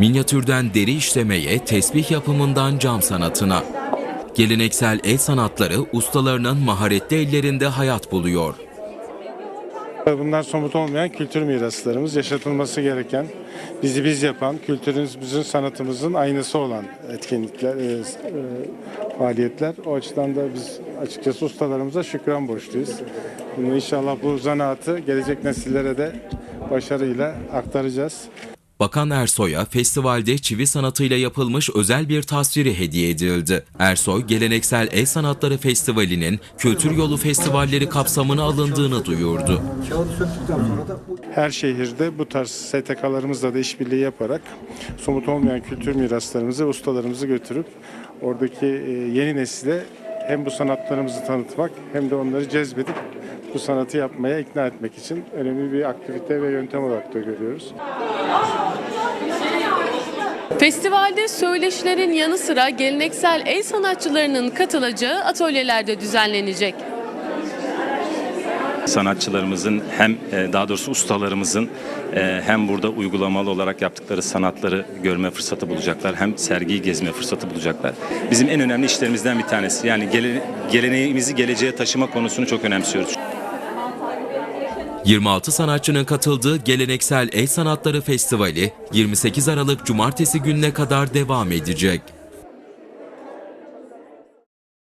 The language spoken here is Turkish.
Minyatürden deri işlemeye, tesbih yapımından cam sanatına. Geleneksel el sanatları ustalarının maharetli ellerinde hayat buluyor. Bunlar somut olmayan kültür miraslarımız, yaşatılması gereken, bizi biz yapan, kültürümüzün, sanatımızın aynısı olan etkinlikler, e, e, faaliyetler. O açıdan da biz açıkçası ustalarımıza şükran borçluyuz. Bunu inşallah bu zanaatı gelecek nesillere de başarıyla aktaracağız. Bakan Ersoy'a festivalde çivi sanatıyla yapılmış özel bir tasviri hediye edildi. Ersoy, Geleneksel El Sanatları Festivali'nin Kültür Yolu Festivalleri kapsamına alındığını duyurdu. Her şehirde bu tarz STK'larımızla da işbirliği yaparak somut olmayan kültür miraslarımızı, ustalarımızı götürüp oradaki e, yeni nesile hem bu sanatlarımızı tanıtmak hem de onları cezbedip bu sanatı yapmaya ikna etmek için önemli bir aktivite ve yöntem olarak da görüyoruz. Festivalde söyleşilerin yanı sıra geleneksel el sanatçılarının katılacağı atölyeler de düzenlenecek. sanatçılarımızın hem e, daha doğrusu ustalarımızın e, hem burada uygulamalı olarak yaptıkları sanatları görme fırsatı bulacaklar hem sergiyi gezme fırsatı bulacaklar. Bizim en önemli işlerimizden bir tanesi yani gele- geleneğimizi geleceğe taşıma konusunu çok önemsiyoruz. 26 sanatçının katıldığı Geleneksel El Sanatları Festivali 28 Aralık Cumartesi gününe kadar devam edecek.